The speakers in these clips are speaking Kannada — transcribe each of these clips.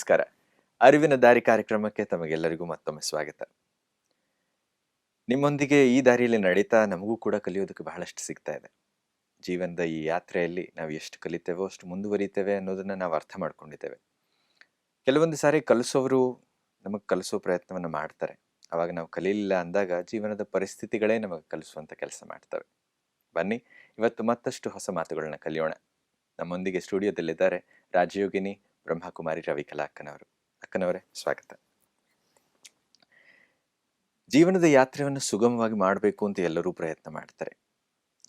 ನಮಸ್ಕಾರ. ಅರಿವಿನ ದಾರಿ ಕಾರ್ಯಕ್ರಮಕ್ಕೆ ತಮಗೆಲ್ಲರಿಗೂ ಮತ್ತೊಮ್ಮೆ ಸ್ವಾಗತ. ನಿಮ್ಮೊಂದಿಗೆ ಈ ದಾರಿಯಲ್ಲಿ ನಡೀತಾ ನಮಗೂ ಕೂಡ ಕಲಿಯೋದಕ್ಕೆ ಬಹಳಷ್ಟು ಸಿಗ್ತಾ ಇದೆ. ಜೀವನದ ಈ ಯಾತ್ರೆಯಲ್ಲಿ ನಾವು ಎಷ್ಟು ಕಲಿತೇವೋ, ಅಷ್ಟು ಮುಂದುವರಿತೇವೆ ಅನ್ನೋದನ್ನ ನಾವು ಅರ್ಥ ಮಾಡ್ಕೊಂಡಿದ್ದೇವೆ. ಕೆಲವೊಂದು ಸಾರಿ ಕಲಿಸೋರು ನಮಗೆ ಕಲಿಸೋ ಪ್ರಯತ್ನವನ್ನು ಮಾಡ್ತಾರೆ. ಅವಾಗ ನಾವು ಕಲೀಲಿಲ್ಲ ಅಂದಾಗ ಜೀವನದ ಪರಿಸ್ಥಿತಿಗಳೇ ನಮಗೆ ಕಲಿಸುವಂತ ಕೆಲಸ ಮಾಡ್ತವೆ. ಬನ್ನಿ, ಇವತ್ತು ಮತ್ತಷ್ಟು ಹೊಸ ಮಾತುಗಳನ್ನ ಕಲಿಯೋಣ. ನಮ್ಮೊಂದಿಗೆ ಸ್ಟುಡಿಯೋದಲ್ಲಿದ್ದಾರೆ ರಾಜಯೋಗಿನಿ ಬ್ರಹ್ಮಕುಮಾರಿ ರವಿಕಲಾ ಅಕ್ಕನವರು. ಅಕ್ಕನವರೇ, ಸ್ವಾಗತ. ಜೀವನದ ಯಾತ್ರೆಯನ್ನು ಸುಗಮವಾಗಿ ಮಾಡಬೇಕು ಅಂತ ಎಲ್ಲರೂ ಪ್ರಯತ್ನ ಮಾಡ್ತಾರೆ.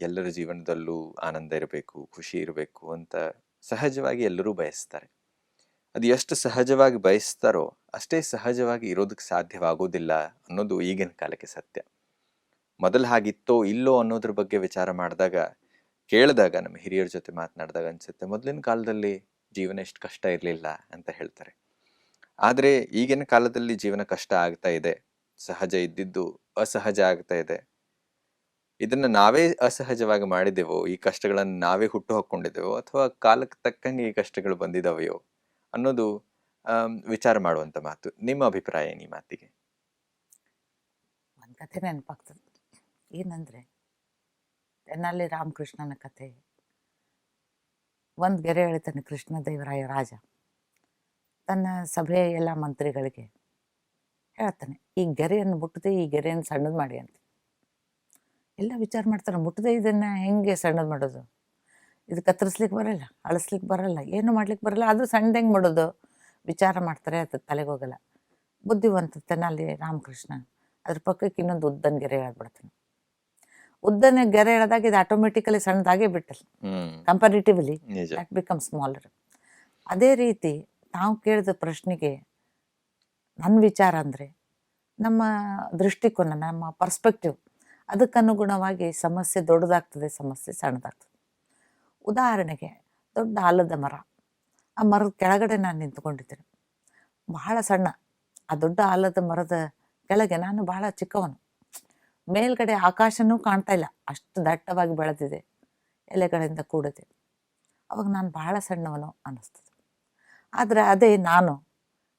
ಎಲ್ಲರ ಜೀವನದಲ್ಲೂ ಆನಂದ ಇರಬೇಕು, ಖುಷಿ ಇರಬೇಕು ಅಂತ ಸಹಜವಾಗಿ ಎಲ್ಲರೂ ಬಯಸ್ತಾರೆ. ಅದು ಎಷ್ಟು ಸಹಜವಾಗಿ ಬಯಸ್ತಾರೋ ಅಷ್ಟೇ ಸಹಜವಾಗಿ ಇರೋದಕ್ಕೆ ಸಾಧ್ಯವಾಗೋದಿಲ್ಲ ಅನ್ನೋದು ಈಗಿನ ಕಾಲಕ್ಕೆ ಸತ್ಯ. ಮೊದಲು ಹಾಗಿತ್ತೋ ಇಲ್ಲೋ ಅನ್ನೋದ್ರ ಬಗ್ಗೆ ವಿಚಾರ ಮಾಡಿದಾಗ, ಕೇಳಿದಾಗ, ನಮ್ಮ ಹಿರಿಯರ ಜೊತೆ ಮಾತನಾಡಿದಾಗ ಅನ್ಸುತ್ತೆ, ಮೊದಲಿನ ಕಾಲದಲ್ಲಿ ಜೀವನ ಎಷ್ಟು ಕಷ್ಟ ಇರಲಿಲ್ಲ ಅಂತ ಹೇಳ್ತಾರೆ. ಆದರೆ ಈಗಿನ ಕಾಲದಲ್ಲಿ ಜೀವನ ಕಷ್ಟ ಆಗ್ತಾ ಇದೆ. ಸಹಜ ಇದ್ದಿದ್ದು ಅಸಹಜ ಆಗ್ತಾ ಇದೆ. ಇದನ್ನ ನಾವೇ ಅಸಹಜವಾಗಿ ಮಾಡಿದೆವೋ, ಈ ಕಷ್ಟಗಳನ್ನು ನಾವೇ ಹುಟ್ಟು ಹಾಕೊಂಡಿದ್ದೇವೋ ಅಥವಾ ಕಾಲಕ್ಕೆ ತಕ್ಕಂಗೆ ಈ ಕಷ್ಟಗಳು ಬಂದಿದಾವೆಯೋ ಅನ್ನೋದು ವಿಚಾರ ಮಾಡುವಂತ ಮಾತು. ನಿಮ್ಮ ಅಭಿಪ್ರಾಯ ಏನು ಈ ಮಾತಿಗೆ? ಒಂದು ಕಥೆ ನೆನಪಾಗ್ತದೆ. ಏನಂದರೆ, ತೆನಾಲಿ ರಾಮಕೃಷ್ಣನ ಕಥೆ. ಒಂದು ಗೆರೆ ಹೇಳ್ತಾನೆ ಕೃಷ್ಣದೇವರಾಯ ರಾಜ. ತನ್ನ ಸಭೆಯ ಎಲ್ಲ ಮಂತ್ರಿಗಳಿಗೆ ಹೇಳ್ತಾನೆ, ಈ ಗೆರೆಯನ್ನು ಮುಟ್ಟದೆ ಈ ಗೆರೆಯನ್ನು ಸಣ್ಣದು ಮಾಡಿ ಅಂತ. ಎಲ್ಲ ವಿಚಾರ ಮಾಡ್ತಾರೆ ಮುಟ್ಟದೆ ಇದನ್ನು ಹೆಂಗೆ ಸಣ್ಣದು ಮಾಡೋದು? ಇದು ಕತ್ತರಿಸ್ಲಿಕ್ಕೆ ಬರಲ್ಲ, ಅಳಿಸ್ಲಿಕ್ಕೆ ಬರಲ್ಲ, ಏನು ಮಾಡ್ಲಿಕ್ಕೆ ಬರಲ್ಲ ಅದು ಸಣ್ಣದು ಹೆಂಗೆ ಮಾಡೋದು? ವಿಚಾರ ಮಾಡ್ತಾರೆ ಅದು ತಲೆಗೆ ಹೋಗಲ್ಲ. ಬುದ್ಧಿವಂತ ತೆನಾಲಿ ರಾಮಕೃಷ್ಣ. ಅದ್ರ ಪಕ್ಕಕ್ಕೆ ಇನ್ನೊಂದು ಉದ್ದನ ಗೆರೆ ಹೇಳ್ಬಿಡ್ತಾನೆ ಉದ್ದನ ಗೆರೆ ಎಳೆದಾಗ ಇದು ಆಟೋಮೆಟಿಕಲಿ ಸಣ್ಣದಾಗೇ ಬಿಟ್ಟಲ್ಲ. ಕಂಪಾರಿಟಿವ್ಲಿ ದಟ್ ಬಿಕಮ್ ಸ್ಮಾಲರ್ ಅದೇ ರೀತಿ ತಾವು ಕೇಳಿದ ಪ್ರಶ್ನೆಗೆ ನನ್ನ ವಿಚಾರ ಅಂದರೆ ನಮ್ಮ ದೃಷ್ಟಿಕೋನ ನಮ್ಮ ಪರ್ಸ್ಪೆಕ್ಟಿವ್ ಅದಕ್ಕನುಗುಣವಾಗಿ ಸಮಸ್ಯೆ ದೊಡ್ಡದಾಗ್ತದೆ ಸಮಸ್ಯೆ ಸಣ್ಣದಾಗ್ತದೆ. ಉದಾಹರಣೆಗೆ ದೊಡ್ಡ ಆಲದ ಮರ. ಆ ಮರದ ಕೆಳಗಡೆ ನಾನು ನಿಂತ್ಕೊಂಡಿದ್ದೇನೆ. ಬಹಳ ಸಣ್ಣ. ಆ ದೊಡ್ಡ ಆಲದ ಮರದ ಕೆಳಗೆ ನಾನು ಬಹಳ ಚಿಕ್ಕವನು. ಮೇಲ್ಗಡೆ ಆಕಾಶನೂ ಕಾಣ್ತಾ ಇಲ್ಲ. ಅಷ್ಟು ದಟ್ಟವಾಗಿ ಬೆಳೆದಿದೆ. ಎಲೆಗಳಿಂದ ಕೂಡಿದೆ. ಅವಾಗ ನಾನು ಬಹಳ ಸಣ್ಣವನು ಅನ್ನಿಸ್ತದೆ ಆದರೆ ಅದೇ ನಾನು.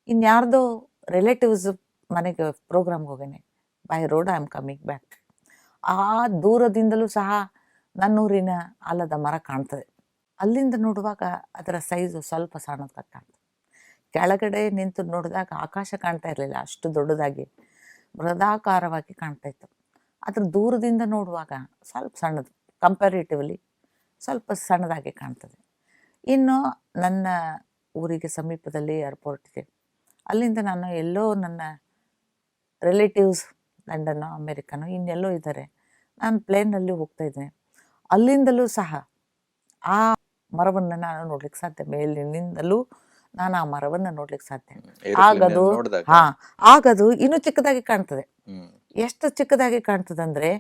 ಇನ್ಯಾರ್ದೋ ರಿಲೇಟಿವ್ಸ್ ಮನೆಗೆ ಪ್ರೋಗ್ರಾಮ್ಗೆ ಹೋಗೇನೆ. By road I am coming back ಆ ದೂರದಿಂದಲೂ ಸಹ ನನ್ನೂರಿನ ಆಲದ ಮರ ಕಾಣ್ತದೆ. ಅಲ್ಲಿಂದ ನೋಡುವಾಗ ಅದರ ಸೈಜು ಸ್ವಲ್ಪ ಸಣ್ಣದಾಗ ಕಾಣ್ತದೆ ಕೆಳಗಡೆ ನಿಂತು ನೋಡಿದಾಗ ಆಕಾಶ ಕಾಣ್ತಾ ಇರಲಿಲ್ಲ. ಅಷ್ಟು ದೊಡ್ಡದಾಗಿ ಬೃಹದಾಕಾರವಾಗಿ ಕಾಣ್ತಾ ಇತ್ತು. ಅದ್ರ ದೂರದಿಂದ ನೋಡುವಾಗ ಸ್ವಲ್ಪ ಸಣ್ಣದು ಕಂಪ್ಯಾರಿಟಿವ್ಲಿ ಸ್ವಲ್ಪ ಸಣ್ಣದಾಗಿ ಕಾಣ್ತದೆ. ಇನ್ನು ನನ್ನ ಊರಿಗೆ ಸಮೀಪದಲ್ಲಿ ಏರ್ಪೋರ್ಟ್ ಇದೆ. ಅಲ್ಲಿಂದ ನಾನು ಎಲ್ಲೋ ನನ್ನ ರಿಲೇಟಿವ್ಸ್ ಲಂಡನ್ನು ಅಮೇರಿಕನು ಇನ್ನೆಲ್ಲೋ ಇದ್ದಾರೆ. ನಾನು ಪ್ಲೇನಲ್ಲಿ ಹೋಗ್ತಾ ಇದ್ದೇನೆ. ಅಲ್ಲಿಂದಲೂ ಸಹ ಆ ಮರವನ್ನು ನಾನು ನೋಡ್ಲಿಕ್ಕೆ ಸಾಧ್ಯ ಮೇಲಿನಿಂದಲೂ ನಾನು ಆ ಮರವನ್ನು ನೋಡ್ಲಿಕ್ಕೆ ಸಾಧ್ಯ. ಆಗದು ಹಾ ಆಗದು ಇನ್ನೂ ಚಿಕ್ಕದಾಗಿ ಕಾಣ್ತದೆ. ಎಷ್ಟು ಚಿಕ್ಕದಾಗಿ ಕಾಣ್ತದಂದ್ರೆ,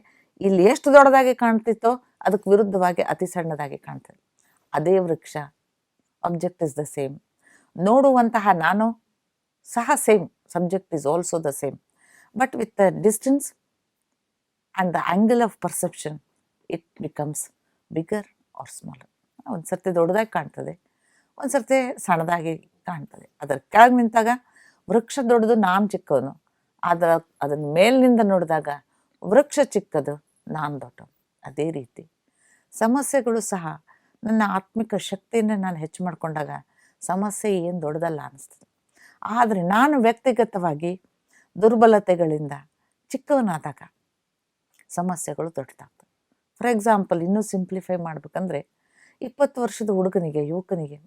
ಇಲ್ಲಿ ಎಷ್ಟು ದೊಡ್ಡದಾಗಿ ಕಾಣ್ತಿತ್ತೋ ಅದಕ್ಕೆ ವಿರುದ್ಧವಾಗಿ ಅತಿ ಸಣ್ಣದಾಗಿ ಕಾಣ್ತದೆ. ಅದೇ ವೃಕ್ಷ ಆಬ್ಜೆಕ್ಟ್ ಇಸ್ ದ ಸೇಮ್ ನೋಡುವಂತಹ ನಾನು ಸಹ same subject is also the same but with the distance and the angle of perception it becomes bigger or smaller ಒಂದು ಸರ್ತಿ ದೊಡ್ಡದಾಗಿ ಕಾಣ್ತದೆ, ಒಂದು ಸರ್ತಿ ಸಣ್ಣದಾಗಿ ಕಾಣ್ತದೆ. ಅದರ ಕೆಳಗೆ ನಿಂತಾಗ ವೃಕ್ಷ ದೊಡ್ಡದು, ನಾನು ಚಿಕ್ಕವನು. ಅದರ, ಅದನ್ನು ಮೇಲಿನಿಂದ ನೋಡಿದಾಗ ವೃಕ್ಷ ಚಿಕ್ಕದು, ನಾನು ದೊಡ್ಡ ಅದೇ ರೀತಿ. ಸಮಸ್ಯೆಗಳು ಸಹ ನನ್ನ ಆತ್ಮಿಕ ಶಕ್ತಿಯನ್ನು ನಾನು ಹೆಚ್ಚು ಮಾಡಿಕೊಂಡಾಗ ಸಮಸ್ಯೆ ಏನು ದೊಡ್ಡದಲ್ಲ ಅನ್ನಿಸ್ತದೆ ಆದರೆ ನಾನು ವ್ಯಕ್ತಿಗತವಾಗಿ ದುರ್ಬಲತೆಗಳಿಂದ ಚಿಕ್ಕವನಾದಾಗ ಸಮಸ್ಯೆಗಳು ದೊಡ್ಡದಾಗ್ತವೆ. ಫಾರ್ ಎಕ್ಸಾಂಪಲ್ ಇನ್ನೂ ಸಿಂಪ್ಲಿಫೈ ಮಾಡಬೇಕಂದ್ರೆ ಇಪ್ಪತ್ತು ವರ್ಷದ ಹುಡುಗನಿಗೆ, ಯುವಕನಿಗೆ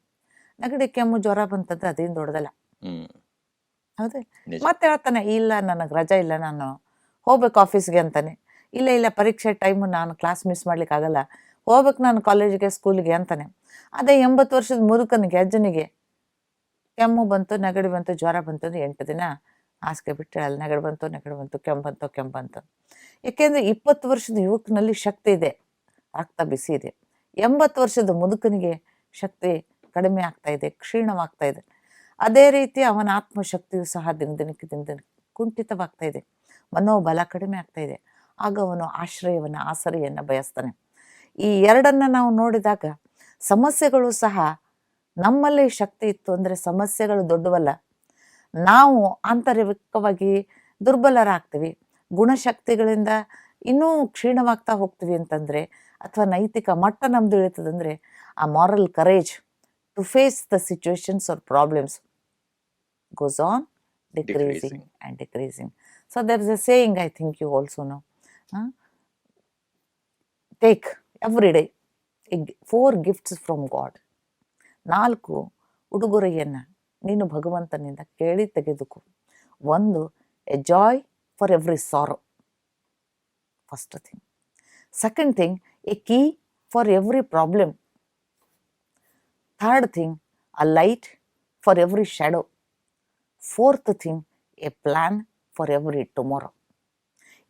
ನೆಗಡಿ, ಕೆಮ್ಮು, ಜ್ವರ ಬಂತಂದ್ರೆ ಅದೇನು ದೊಡ್ಡದಲ್ಲ. ಹೌದೇ. ಮತ್ತೆ ಹೇಳ್ತಾನೆ ಇಲ್ಲ ನನಗೆ ರಜಾ ಇಲ್ಲ ನಾನು ಹೋಗ್ಬೇಕು ಆಫೀಸ್ಗೆ ಅಂತಾನೆ. ಇಲ್ಲ ಇಲ್ಲ ಪರೀಕ್ಷೆ ಟೈಮು ನಾನು ಕ್ಲಾಸ್ ಮಿಸ್ ಮಾಡ್ಲಿಕ್ಕೆ ಆಗಲ್ಲ. ಹೋಗ್ಬೇಕು ನಾನು ಕಾಲೇಜಿಗೆ ಸ್ಕೂಲ್ಗೆ ಅಂತಾನೆ. ಅದೇ ಎಂಬತ್ತು ವರ್ಷದ ಮುದುಕನಿಗೆ ಅಜ್ಜನಿಗೆ ಕೆಮ್ಮು ಬಂತು ನೆಗಡಿ ಬಂತು ಜ್ವರ ಬಂತು ಅಂದ್ರೆ ಎಂಟು ದಿನ ಹಾಸಿಗೆ ಬಿಟ್ಟರೆ ಅಲ್ಲಿ ನೆಗಡಿ ಬಂತು ನೆಗಡಿ ಬಂತು ಕೆಮ್ಮು ಬಂತು ಕೆಮ್ಮು ಬಂತು. ಏಕೆಂದರೆ ಇಪ್ಪತ್ತು ವರ್ಷದ ಯುವಕನಲ್ಲಿ ಶಕ್ತಿ ಇದೆ ರಕ್ತ ಬಿಸಿ ಇದೆ. ಎಂಬತ್ತು ವರ್ಷದ ಮುದುಕನಿಗೆ ಶಕ್ತಿ ಕಡಿಮೆ ಆಗ್ತಾ ಇದೆ ಕ್ಷೀಣವಾಗ್ತಾ ಇದೆ. ಅದೇ ರೀತಿ ಅವನ ಆತ್ಮಶಕ್ತಿಯು ಸಹ ದಿನ ದಿನಕ್ಕೆ ದಿನ ದಿನಕ್ಕೆ ಕುಂಠಿತವಾಗ್ತಾ ಇದೆ. ಮನೋಬಲ ಕಡಿಮೆ ಆಗ್ತಾ ಇದೆ. ಆಗ ಅವನು ಆಶ್ರಯವನ್ನು, ಆಸರೆಯನ್ನು ಬಯಸ್ತಾನೆ. ಈ ಎರಡನ್ನ ನಾವು ನೋಡಿದಾಗ ಸಮಸ್ಯೆಗಳು ಸಹ ನಮ್ಮಲ್ಲಿ ಶಕ್ತಿ ಇತ್ತು ಅಂದರೆ ಸಮಸ್ಯೆಗಳು ದೊಡ್ಡವಲ್ಲ. ನಾವು ಆಂತರಿಕವಾಗಿ ದುರ್ಬಲರಾಗ್ತೀವಿ. ಗುಣಶಕ್ತಿಗಳಿಂದ ಇನ್ನೂ ಕ್ಷೀಣವಾಗ್ತಾ ಹೋಗ್ತೀವಿ ಅಂತಂದರೆ ಅಥವಾ ನೈತಿಕ ಮಟ್ಟ ನಮ್ದು ಇಳಿತದಂದರೆ ಆ moral courage To face the situations or problems goes on decreasing, Decreasing. and decreasing. So there is a saying, I think you also know. huh? Take every day a g- four gifts from God. ನಾಲ್ಕು ಉಡುಗೊರೆಯನ್ನು ನೀನು ಭಗವಂತನಿಂದ ಕೇಳಿ ತೆಗೆದುಕೋ ಒಂದು a joy for every sorrow first thing second thing a key for every problem third thing a light for every shadow. Fourth thing a plan for every tomorrow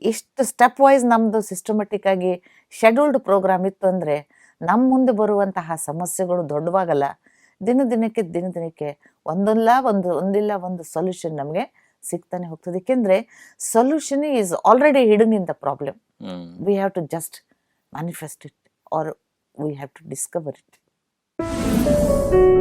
ಇಷ್ಟು ಸ್ಟೆಪ್ ವೈಸ್ ನಮ್ಮದು ಸಿಸ್ಟಮೆಟಿಕ್ ಆಗಿ ಶೆಡ್ಯೂಲ್ಡ್ ಪ್ರೋಗ್ರಾಮ್ ಇತ್ತು ಅಂದರೆ ನಮ್ಮ ಮುಂದೆ ಬರುವಂತಹ ಸಮಸ್ಯೆಗಳು ದೊಡ್ಡವಾಗಲ್ಲ. ದಿನ ದಿನಕ್ಕೆ ದಿನ ದಿನಕ್ಕೆ ಒಂದಲ್ಲ ಒಂದು ಒಂದಿಲ್ಲ ಒಂದು ಸೊಲ್ಯೂಷನ್ ನಮಗೆ ಸಿಗ್ತಾನೆ ಹೋಗ್ತದೆ. ಏಕೆಂದರೆ solution is already hidden in the problem we have to just manifest it or we have to discover discover Música